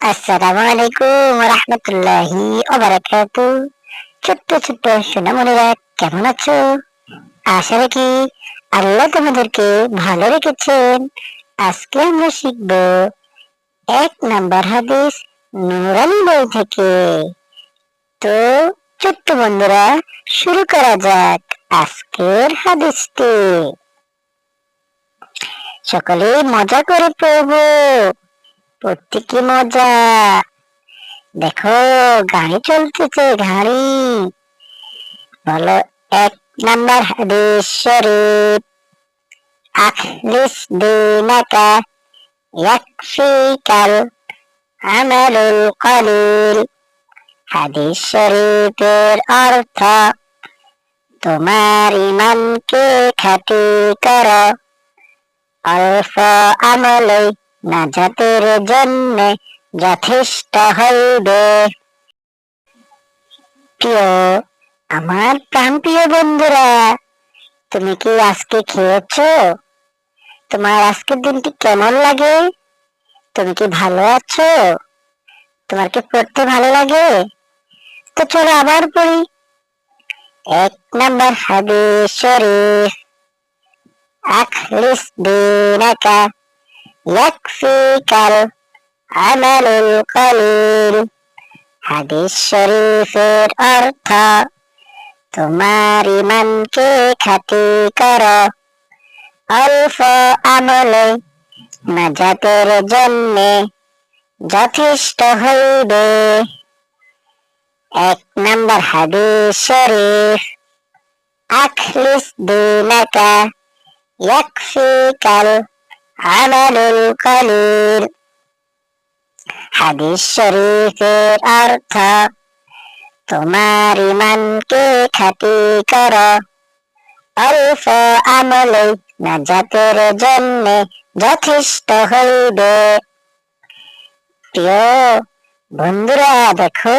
আসসালামু আলাইকুম রহমতুল্লাহি ওবারাকাতু ছোট্ট ছোট্ট সোনামণিরা কেমন আছো? আশা রাখি আল্লাহ তোমাদেরকে ভালো রেখেছেন। আজকে আমরা শিখব এক নাম্বার হাদিস নুরানি বই থেকে। তো ছোট্ট বন্ধুরা, শুরু করা যাক আজকের হাদিসটি। সকলে মজা করে পড়ব। প্রত্যেকে মজা। দেখো, গাড়ি চলতেছে, গাড়ি। বলো, এক নাম্বার হাদিস শরীফ। আখলিস দিনাকা ইয়াকফিকাল আমালুল কলিল। হাদিস শরীফের অর্থ, তোমার ইমানকে খাটি করো। অল্প আমলেই নাজাতের জন্য যথেষ্ট হইবে। প্রিয়, আমার প্রাণপ্রিয় বন্ধুরা, তুমি কি আজকে তোমার আজকের দিনটি কেমন লাগে? তুমি কি ভালো আছো? তোমার কি পড়তে ভালো লাগে? তো চলো আবার পড়ি। এক নাম্বার হাদিস শরীফ। আখলিস দিনাকা يكفيك العمل القليل হাদিস শরীফের অর্থ তোমার ইমানকে খাতি কর অল্প আমলে নাজাতের জন্য যথেষ্ট হইবে এক নম্বর হাদিস শরীফ আখলিস দিনাকা ইয়াকফিকাল আমালুল কলিল। হাদিস শরীফের অর্থ, তোমার ইমানকে খাতি কর। অল্প আমলে নাজাতের জন্য যথেষ্ট হইবে। প্রিয় বন্ধুরা, দেখো,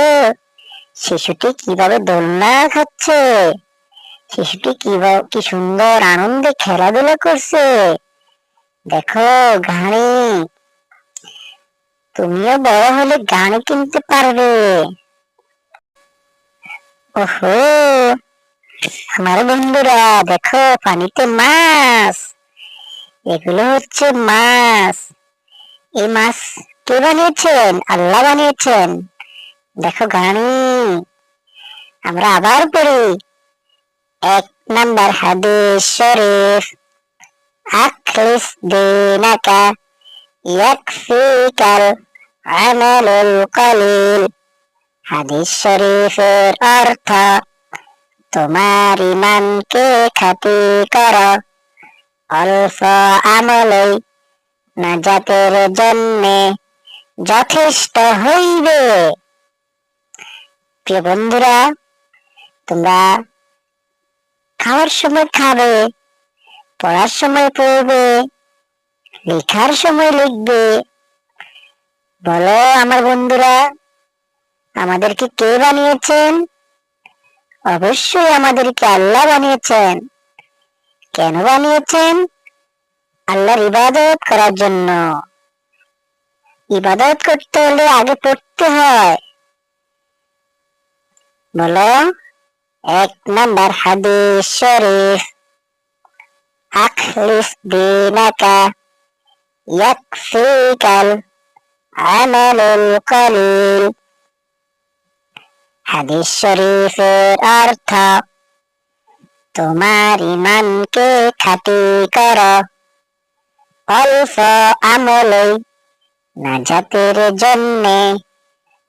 শিশুটি কীভাবে দোলনা খাচ্ছে? শিশুটি কীভাবে কি সুন্দর আনন্দে খেলাধুলা করছে? দেখো গাড়ি তুমিও বড় হলে গাড়ি কিনতে পারবে। ওহো, আমার বন্ধুরা, দেখো পানিতে মাছ, এগুলো হচ্ছে মাছ। এই মাছ কে বানিয়েছেন? আল্লাহ বানিয়েছেন। দেখো গাড়ি আমরা আবার পড়ি। এক নাম্বার হাদিস শরীফ। أخلص دينك يكفيك العمل القليل হাদিস শরীফের অর্থ তোমার ইমানকে খাতি কর অল্প আমলেই নাজাতের জন্য যথেষ্ট হইবে প্রিয় বন্ধুরা তোমরা খাওয়ার সময় খাবে পড়ার সময় পড়বে, লেখার সময় লিখবে। বলো আমার বন্ধুরা, আমাদেরকে কে বানিয়েছেন? অবশ্যই আমাদেরকে আল্লাহ বানিয়েছেন। কেন বানিয়েছেন? আল্লাহর ইবাদত করার জন্য। ইবাদত করতে হলে আগে পড়তে হয়। বলো, এক নাম্বার হাদিস শরীফ। أخلص دينك يكفيك العمل القليل হাদিস শরীফের অর্থ তোমার ইমানকে খাটি কর অল্প আমলেই নাজাতের জন্য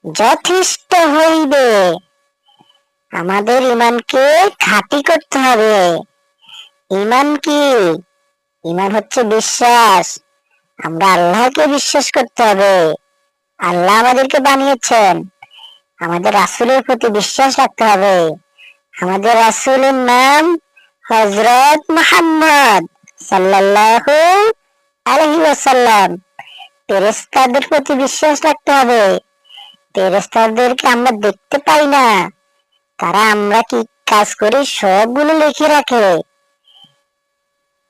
যথেষ্ট হইবে আমাদের ইমানকে খাটি করতে হবে ইমান কি? ইমান হচ্ছে বিশ্বাস। আমরা আল্লাহকে বিশ্বাস করতে হবে। আল্লাহ আমাদেরকে বানিয়েছেন। আমাদের রাসুলের প্রতি বিশ্বাস রাখতে হবে। আমাদের রাসুলের নাম হজরত মোহাম্মদ সাল্লাল্লাহু আলহি ওয়াসাল্লাম। ফেরেস্তাদের প্রতি বিশ্বাস রাখতে হবে। ফেরেস্তাদেরকে আমরা দেখতে পাই না। তারা আমরা কি কাজ করি? সবগুলো লিখে রাখে।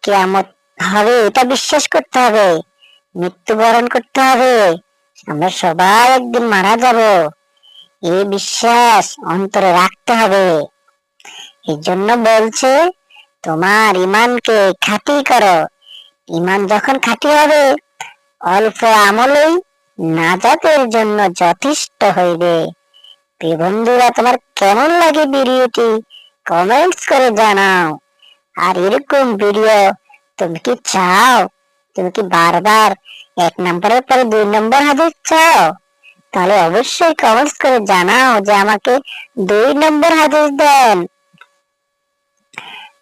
কেয়ামত হবে, এটা বিশ্বাস করতে হবে। মৃত্যুবরণ করতে হবে। আমরা সবাই একদিন মারা যাব। এই বিশ্বাস অন্তরে রাখতে হবে। এই জন্য বলছে, তোমার ইমানকে খাঁটি করো। ইমান যখন খাঁটি হবে, অল্প আমলেই নাজাতের জন্য যথেষ্ট হইবে। বন্ধুরা, তোমার কেমন লাগে ভিডিওটি কমেন্টস করে জানাও। আর এরকম ভিডিও তুমি কি চাও? তুমি কি বারবার এক নম্বরের পরে দুই নম্বর হাদিস চাও? তাহলে অবশ্যই কমেন্টস করে জানাও যে আমাকে দুই নম্বর হাদিস দেন।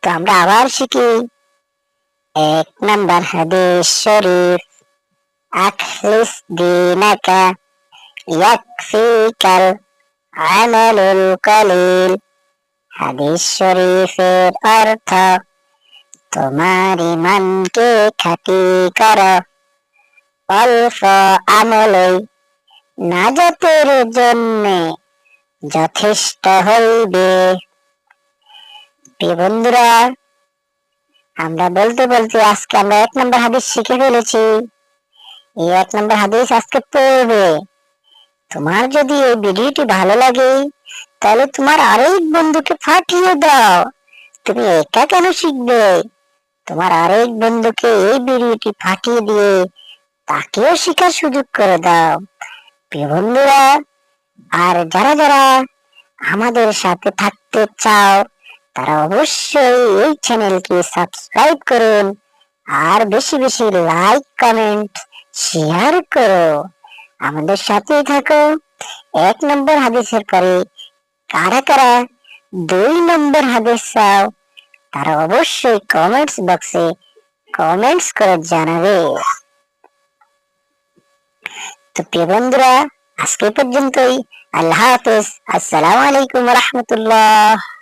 তো আমরা আবার শিখি। এক নম্বর হাদিস শরীফ, আখলিস দিনাকা, ইয়াকফিকাল, আমালুল কলিল। হাদিস শরীফের অর্থ তোমার ইমানকে খাঁটি করো। অল্প আমলই নাজাতের জন্য যথেষ্ট হইবে। বন্ধুরা, আমরা বলতে বলতে আজকে আমরা এক নম্বর হাদিস শিখে ফেলেছি। এই এক নম্বর হাদিস আজকে পড়বে, তোমার যদি এই ভিডিওটি ভালো লাগে তাহলে তোমার আরেক বন্ধুকে পাঠিয়ে দাও। তুমি একা কেন শিখবে? তোমার আরেক বন্ধুকে এই ভিডিওটি পাঠিয়ে দিয়ে তাকেও শেখার সুযোগ করে দাও। প্রিয় বন্ধুরা, আর যারা যারা আমাদের সাথে থাকতে চাও, তারা অবশ্যই এই চ্যানেলকে সাবস্ক্রাইব করুন আর বেশি বেশি লাইক, কমেন্ট, শেয়ার করো। আমাদের সাথেই থাকো। এক নম্বর হাদিসের পরে কারা কারা? দুই নম্বর হাদিস চাও। তারা অবশ্যই কমেন্টস বক্সে কমেন্টস করে জানাবে। তো প্রিয় বন্ধুরা, আজকে পর্যন্তই। আল্লাহ হাফেজ। আসসালামু আলাইকুম রহমতুল্লাহ।